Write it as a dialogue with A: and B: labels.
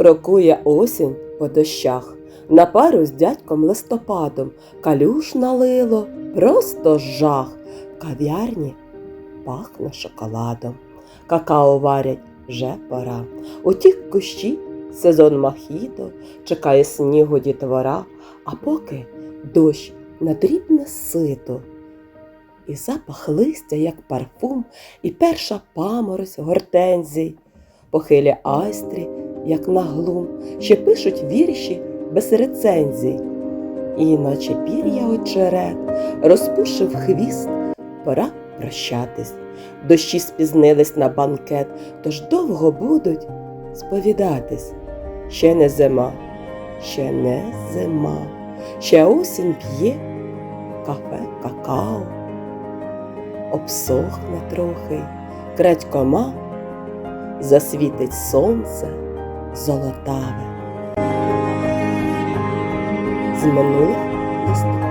A: Крокує осінь по дощах, на пару з дядьком листопадом калюш налило, просто жах. В кав'ярні пахне шоколадом. Какао варять вже пора. У тих кущі сезон махіто, чекає снігу дітвора, а поки дощ на дрібне сито. І запах листя, як парфум, і перша паморозь гортензій, похилі айстрі, як на глум, ще пишуть вірші без рецензій. І наче пір'я очерет розпушив хвіст, пора прощатись. Дощі спізнились на банкет, тож довго будуть сповідатись. Ще не зима, ще не зима, ще осінь п'є кафе какао. Обсохне трохи, крадькома, засвітить сонце золотаве. З минулих листопадів.